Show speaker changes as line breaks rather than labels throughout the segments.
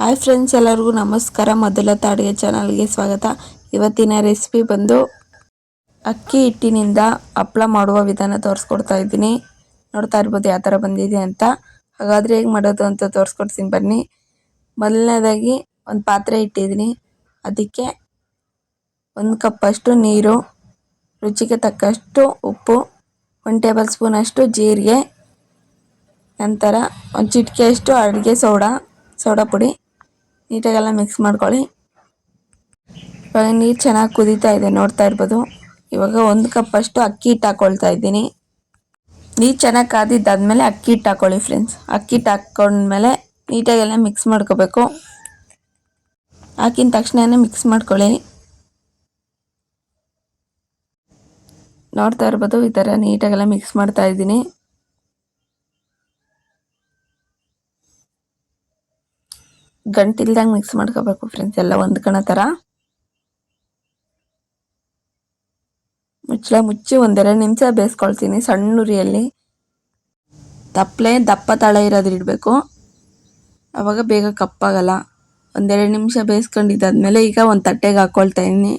Hi friends ಎಲ್ಲರಿಗೂ ನಮಸ್ಕಾರ. ಮೊದಲ ತಾಡಿಗೆ ಚಾನಲ್ಗೆ ಸ್ವಾಗತ. ಇವತ್ತಿನ ರೆಸಿಪಿ ಬಂದು ಅಕ್ಕಿ ಹಿಟ್ಟಿನಿಂದ ಹಪ್ಪಳ ಮಾಡುವ ವಿಧಾನ ತೋರಿಸ್ಕೊಡ್ತಾ ಇದ್ದೀನಿ. ನೋಡ್ತಾ ಇರ್ಬೋದು ಯಾವ ಥರ ಬಂದಿದೆ ಅಂತ. ಹಾಗಾದರೆ ಹೇಗೆ ಮಾಡೋದು ಅಂತ ತೋರಿಸ್ಕೊಡ್ತೀನಿ ಬನ್ನಿ. ಮೊದಲನೇದಾಗಿ ಒಂದು ಪಾತ್ರೆ ಇಟ್ಟಿದ್ದೀನಿ. ಅದಕ್ಕೆ ಒಂದು ಕಪ್ಪಷ್ಟು ನೀರು, ರುಚಿಗೆ ತಕ್ಕಷ್ಟು ಉಪ್ಪು, ಒಂದು ಟೇಬಲ್ ಸ್ಪೂನಷ್ಟು ಜೀರಿಗೆ, ನಂತರ ಒಂದು ಚಿಟಿಕೆಯಷ್ಟು ಅಡುಗೆ ಸೋಡಾ ಸೋಡಾ ಪುಡಿ. ನೀಟಾಗೆಲ್ಲ ಮಿಕ್ಸ್ ಮಾಡ್ಕೊಳ್ಳಿ. ಇವಾಗ ನೀರು ಚೆನ್ನಾಗಿ ಕುದೀತಾ ಇದೆ, ನೋಡ್ತಾ ಇರ್ಬೋದು. ಇವಾಗ ಒಂದು ಕಪ್ಪಷ್ಟು ಅಕ್ಕಿ ಹಿಟ್ಟು ಹಾಕ್ಕೊಳ್ತಾ ಇದ್ದೀನಿ. ನೀರು ಚೆನ್ನಾಗಿ ಕಾದಿದ್ದಾದ್ಮೇಲೆ ಅಕ್ಕಿ ಹಿಟ್ಟು ಹಾಕ್ಕೊಳ್ಳಿ ಫ್ರೆಂಡ್ಸ್ ಅಕ್ಕಿ ಹಿಟ್ಟು ಹಾಕ್ಕೊಂಡ್ಮೇಲೆ ನೀಟಾಗೆಲ್ಲ ಮಿಕ್ಸ್ ಮಾಡ್ಕೋಬೇಕು. ಹಾಕಿದ ತಕ್ಷಣನೇ ಮಿಕ್ಸ್ ಮಾಡ್ಕೊಳ್ಳಿ. ನೋಡ್ತಾ ಇರ್ಬೋದು, ಈ ಥರ ನೀಟಾಗೆಲ್ಲ ಮಿಕ್ಸ್ ಮಾಡ್ತಾ ಇದ್ದೀನಿ. ಗಂಟಿಲ್ದಂಗೆ ಮಿಕ್ಸ್ ಮಾಡ್ಕೋಬೇಕು ಫ್ರೆಂಡ್ಸ್ ಎಲ್ಲ ಹೊಂದ್ಕೊಳೋ ಥರ ಮುಚ್ಚಳ ಮುಚ್ಚಿ ಒಂದೆರಡು ನಿಮಿಷ ಬೇಯಿಸ್ಕೊಳ್ತೀನಿ ಸಣ್ಣ ಉರಿಯಲ್ಲಿ ತಪ್ಪಲೆ ದಪ್ಪ ತಳ ಇರೋದು ಇಡಬೇಕು. ಅವಾಗ ಬೇಗ ಕಪ್ಪಾಗಲ್ಲ. ಒಂದೆರಡು ನಿಮಿಷ ಬೇಯಿಸ್ಕೊಂಡಿದ್ದಾದ್ಮೇಲೆ ಈಗ ಒಂದು ತಟ್ಟೆಗೆ ಹಾಕ್ಕೊಳ್ತಾ ಇದ್ದೀನಿ.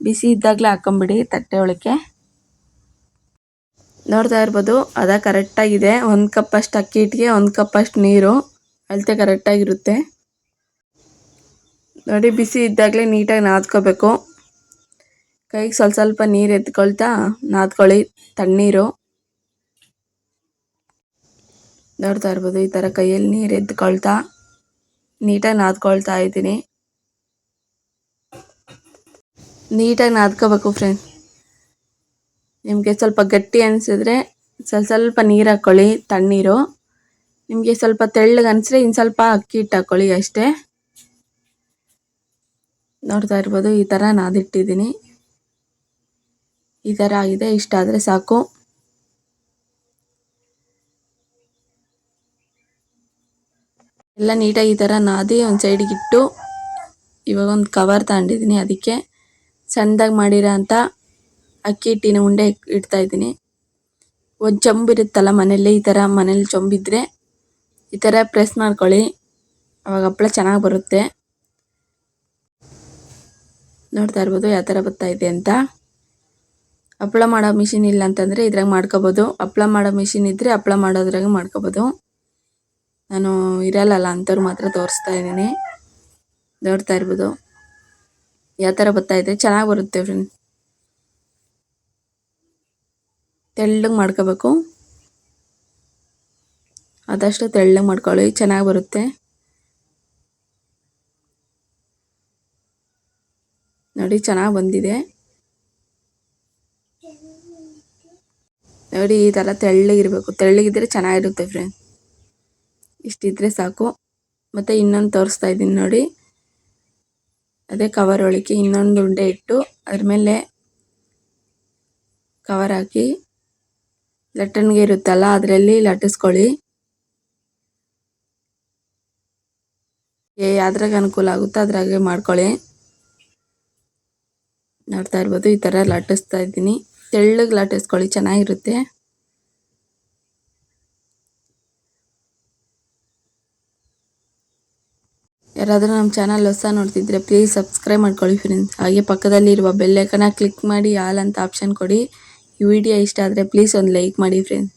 ಬಿಸಿ ಇದ್ದಾಗಲೇ ಹಾಕೊಂಬಿಡಿ ತಟ್ಟೆ ಒಳಕ್ಕೆ. ನೋಡ್ತಾ ಇರ್ಬೋದು, ಅದ ಕರೆಕ್ಟಾಗಿದೆ ಒಂದು ಕಪ್ಪಷ್ಟು ಅಕ್ಕಿ ಇಟ್ಟಿಗೆ ಒಂದು ಕಪ್ಪಷ್ಟು ನೀರು. ಅಳತೆ ಕರೆಕ್ಟಾಗಿರುತ್ತೆ ನೋಡಿ, ಬಿಸಿ ಇದ್ದಾಗಲೇ ನೀಟಾಗಿ ನಾದ್ಕೋಬೇಕು. ಕೈಗೆ ಸ್ವಲ್ಪ ಸ್ವಲ್ಪ ನೀರು ಎತ್ಕೊಳ್ತಾ ನಾದ್ಕೊಳ್ಳಿ, ತಣ್ಣೀರು. ನೋಡ್ತಾ ಇರ್ಬೋದು, ಈ ಥರ ಕೈಯಲ್ಲಿ ನೀರು ಎತ್ಕೊಳ್ತಾ ನೀಟಾಗಿ ನಾದ್ಕೊಳ್ತಾ ಇದ್ದೀನಿ. ನೀಟಾಗಿ ನಾದ್ಕೋಬೇಕು ಫ್ರೆಂಡ್ಸ್ ನಿಮಗೆ ಸ್ವಲ್ಪ ಗಟ್ಟಿ ಅನಿಸಿದ್ರೆ ಸ್ವಲ್ಪ ಸ್ವಲ್ಪ ನೀರು ಹಾಕ್ಕೊಳ್ಳಿ ತಣ್ಣೀರು. ನಿಮಗೆ ಸ್ವಲ್ಪ ತೆಳ್ಳಗೆ ಅನಿಸಿದ್ರೆ ಇನ್ನು ಸ್ವಲ್ಪ ಅಕ್ಕಿ ಹಿಟ್ಟು ಹಾಕ್ಕೊಳ್ಳಿ ಅಷ್ಟೇ. ನೋಡ್ತಾ ಇರ್ಬೋದು, ಈ ಥರ ನಾದಿಟ್ಟಿದ್ದೀನಿ. ಈ ಥರ ಆಗಿದೆ, ಇಷ್ಟ ಆದರೆ ಸಾಕು. ಎಲ್ಲ ನೀಟಾಗಿ ಈ ಥರ ನಾದಿ ಒಂದು ಸೈಡಿಗೆ ಇಟ್ಟು, ಇವಾಗ ಒಂದು ಕವರ್ ತಗೊಂಡಿದ್ದೀನಿ ಅದಕ್ಕೆ. ಸಣ್ಣದಾಗಿ ಮಾಡಿರೋ ಅಂತ ಅಕ್ಕಿ ಹಿಟ್ಟಿನ ಉಂಡೆ ಇಡ್ತಾ ಇದ್ದೀನಿ. ಒಂದು ಚೊಂಬು ಇರುತ್ತಲ್ಲ ಮನೇಲಿ ಈ ಥರ ಮನೇಲಿ ಚೊಂಬಿದ್ರೆ ಈ ಥರ ಪ್ರೆಸ್ ಮಾಡ್ಕೊಳ್ಳಿ. ಅವಾಗ ಹಪ್ಪಳ ಚೆನ್ನಾಗಿ ಬರುತ್ತೆ. ನೋಡ್ತಾ ಇರ್ಬೋದು ಯಾವ ಥರ ಬರ್ತಾ ಇದೆ ಅಂತ. ಹಪ್ಪಳ ಮಾಡೋ ಮಿಷಿನ್ ಇಲ್ಲ ಅಂತಂದರೆ ಇದ್ರಾಗ ಮಾಡ್ಕೋಬೋದು. ಹಪ್ಪಳ ಮಾಡೋ ಮಿಷಿನ್ ಇದ್ದರೆ ಹಪ್ಪಳ ಮಾಡೋದ್ರಾಗ ಮಾಡ್ಕೋಬೋದು. ನಾನು ಇರಲ್ಲಲ್ಲ ಅಂಥವ್ರು ಮಾತ್ರ ತೋರಿಸ್ತಾ ಇದ್ದೀನಿ. ನೋಡ್ತಾ ಇರ್ಬೋದು. ಯಾವ ಥರ ಬರ್ತಾ ಇದೆ? ಚೆನ್ನಾಗಿ ಬರುತ್ತೆ ಫ್ರೆಂಡ್. ತೆಳ್ಳಗೆ ಮಾಡ್ಕೋಬೇಕು. ಆದಷ್ಟು ತೆಳ್ಳಗೆ ಮಾಡ್ಕೊಳ್ಳಿ. ಚೆನ್ನಾಗಿ ಬರುತ್ತೆ. ನೋಡಿ, ಚೆನ್ನಾಗಿ ಬಂದಿದೆ. ನೋಡಿ, ಈ ಥರ ತೆಳ್ಳಗಿರಬೇಕು. ತೆಳ್ಳಗಿದ್ರೆ ಚೆನ್ನಾಗಿರುತ್ತೆ ಫ್ರೆಂಡ್ ಇಷ್ಟಿದ್ರೆ ಸಾಕು. ಮತ್ತು ಇನ್ನೊಂದು ತೋರಿಸ್ತಾ ಇದ್ದೀನಿ ನೋಡಿ. ಅದೇ ಕವರ್ ಒಳಕ್ಕೆ ಇನ್ನೊಂದು ಉಂಡೆ ಇಟ್ಟು, ಅದ್ರ ಮೇಲೆ ಕವರ್ ಹಾಕಿ. ಲಟ್ಟಣಿಗೆ ಇರುತ್ತಲ್ಲ, ಅದರಲ್ಲಿ ಲಟ್ಟಿಸ್ಕೊಳ್ಳಿ. ಯಾವ್ದ್ರಾಗ ಅನುಕೂಲ ಆಗುತ್ತೋ? ಅದ್ರಾಗೆ ಮಾಡ್ಕೊಳ್ಳಿ. ನೋಡ್ತಾ ಇರ್ಬೋದು. ಈ ಥರ ಲಟ್ಟಿಸ್ತಾ ಇದ್ದೀನಿ. ತೆಳ್ಳಗೆ ಲಟ್ಟಿಸ್ಕೊಳ್ಳಿ, ಚೆನ್ನಾಗಿರುತ್ತೆ. ಯಾರಾದರೂ ನಮ್ಮ ಚಾನಲ್ ಹೊಸ ನೋಡ್ತಿದ್ರೆ ಪ್ಲೀಸ್ ಸಬ್ಸ್ಕ್ರೈಬ್ ಮಾಡ್ಕೊಳ್ಳಿ ಫ್ರೆಂಡ್ಸ್ ಹಾಗೆ ಪಕ್ಕದಲ್ಲಿರುವ ಬೆಲ್ಲೈಕನ ಕ್ಲಿಕ್ ಮಾಡಿ ಆಲ್ ಅಂತ ಆಪ್ಷನ್ ಕೊಡಿ. ಈ ವಿಡಿಯೋ ಇಷ್ಟ ಆದರೆ ಪ್ಲೀಸ್ ಒಂದು ಲೈಕ್ ಮಾಡಿ ಫ್ರೆಂಡ್ಸ್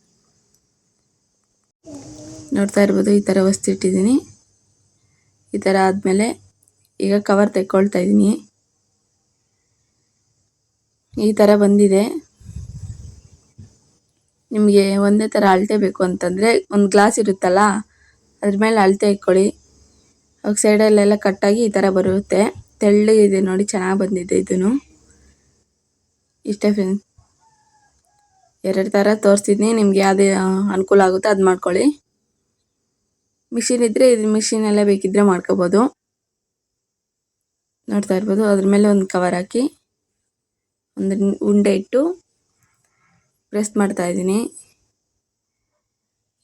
ನೋಡ್ತಾ ಇರ್ಬೋದು, ಈ ಥರ ವಸ್ತು ಇಟ್ಟಿದ್ದೀನಿ. ಈ ಥರ ಆದಮೇಲೆ ಈಗ ಕವರ್ ತೆಕ್ಕೊಳ್ತಾ ಇದ್ದೀನಿ. ಈ ಥರ ಬಂದಿದೆ. ನಿಮಗೆ ಒಂದೇ ಥರ ಅಳತೆ ಬೇಕು ಅಂತಂದರೆ ಒಂದು ಗ್ಲಾಸ್ ಇರುತ್ತಲ್ಲ, ಅದ್ರ ಮೇಲೆ ಅಳತೆ ಇಟ್ಕೊಳ್ಳಿ. ಅವಾಗ ಸೈಡಲ್ಲೆಲ್ಲ ಕಟ್ಟಾಗಿ ಈ ಥರ ಬರುತ್ತೆ. ತೆಳ್ಳಗಿದೆ ನೋಡಿ, ಚೆನ್ನಾಗಿ ಬಂದಿದೆ ಇದೂ ಇಷ್ಟೇ ಫ್ರೆಂಡ್ಸ್ ಎರಡು ಥರ ತೋರಿಸಿದ್ನಿ, ನಿಮ್ಗೆ ಯಾವುದೇ ಅನುಕೂಲ ಆಗುತ್ತೋ ಅದು ಮಾಡ್ಕೊಳ್ಳಿ. ಮಿಷಿನ್ ಇದ್ದರೆ ಇದು ಮಿಷಿನೆಲ್ಲ ಬೇಕಿದ್ದರೆ ಮಾಡ್ಕೋಬೋದು. ನೋಡ್ತಾ ಇರ್ಬೋದು, ಅದ್ರ ಮೇಲೆ ಒಂದು ಕವರ್ ಹಾಕಿ. ಒಂದು ಉಂಡೆ ಇಟ್ಟು ಪ್ರೆಸ್ ಮಾಡ್ತಾ ಇದ್ದೀನಿ.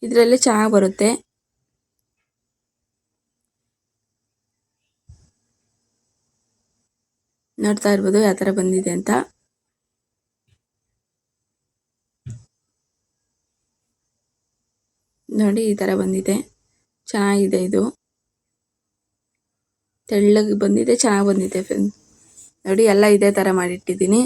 ಇದರಲ್ಲಿ ಚೆನ್ನಾಗಿ ಬರುತ್ತೆ. ನೋಡ್ತಾ ಇರ್ಬೋದು ಯಾವ ಥರ ಬಂದಿದೆ ಅಂತ. ನೋಡಿ ಈ ಥರ ಬಂದಿದೆ. ಚೆನ್ನಾಗಿದೆ ಇದು. ತೆಳ್ಳಗೆ ಬಂದಿದೆ, ಚೆನ್ನಾಗಿ ಬಂದಿದೆ ನೋಡಿ ಎಲ್ಲ ಇದೇ ಥರ ಮಾಡಿಟ್ಟಿದ್ದೀನಿ.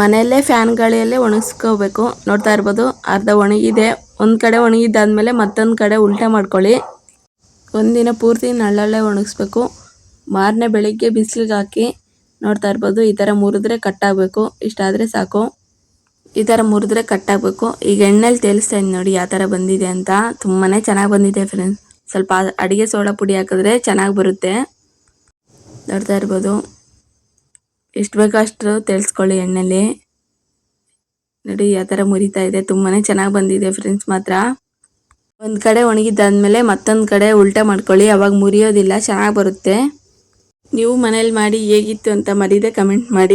ಮನೆಯಲ್ಲೇ ಫ್ಯಾನ್ ಗಾಳಿಯಲ್ಲೇ ಒಣಗಿಸ್ಕೋಬೇಕು. ನೋಡ್ತಾ ಇರ್ಬೋದು, ಅರ್ಧ ಒಣಗಿದೆ. ಒಂದು ಕಡೆ ಒಣಗಿದ್ದಾದ್ಮೇಲೆ ಮತ್ತೊಂದು ಕಡೆ ಉಲ್ಟಾ ಮಾಡ್ಕೊಳ್ಳಿ. ಒಂದಿನ ಪೂರ್ತಿ ನಳ್ಳಲ್ಲೇ ಒಣಗಿಸ್ಬೇಕು. ಮಾರನೇ ಬೆಳಿಗ್ಗೆ ಬಿಸಿಲಿಗೆ ಹಾಕಿ ನೋಡ್ತಾ ಇರ್ಬೋದು, ಈ ಥರ ಮುರಿದ್ರೆ ಕಟ್ಟಾಗಬೇಕು ಇಷ್ಟಾದರೆ ಸಾಕು. ಈ ಥರ ಮುರಿದ್ರೆ ಕಟ್ಟಾಗಬೇಕು ಈಗ ಎಣ್ಣೆಲಿ ತೇಲಿಸ್ತಾ ಇದ್ದೀನಿ ನೋಡಿ, ಯಾವ ಥರ ಬಂದಿದೆ ಅಂತ. ತುಂಬಾ ಚೆನ್ನಾಗಿ ಬಂದಿದೆ ಫ್ರೆಂಡ್ಸ್ ಸ್ವಲ್ಪ ಅಡುಗೆ ಸೋಡಾ ಪುಡಿ ಹಾಕಿದ್ರೆ ಚೆನ್ನಾಗಿ ಬರುತ್ತೆ. ನೋಡ್ತಾ ಇರ್ಬೋದು. ಎಷ್ಟು ಬೇಕೋ ಅಷ್ಟು ತೇಲ್ಸ್ಕೊಳ್ಳಿ ಎಣ್ಣೆಲಿ. ನೋಡಿ ಯಾವ ಥರ ಮುರಿತಾ ಇದೆ. ತುಂಬಾ ಚೆನ್ನಾಗಿ ಬಂದಿದೆ ಫ್ರೆಂಡ್ಸ್ ಮಾತ್ರ. ಒಂದು ಕಡೆ ಒಣಗಿದ್ದಾದ್ಮೇಲೆ ಮತ್ತೊಂದು ಕಡೆ ಉಲ್ಟಾ ಮಾಡ್ಕೊಳ್ಳಿ. ಅವಾಗ ಮುರಿಯೋದಿಲ್ಲ, ಚೆನ್ನಾಗಿ ಬರುತ್ತೆ. ನೀವು ಮನೇಲಿ ಮಾಡಿ ಹೇಗಿತ್ತು ಅಂತ ಮರೀದೆ, ಕಮೆಂಟ್ ಮಾಡಿ.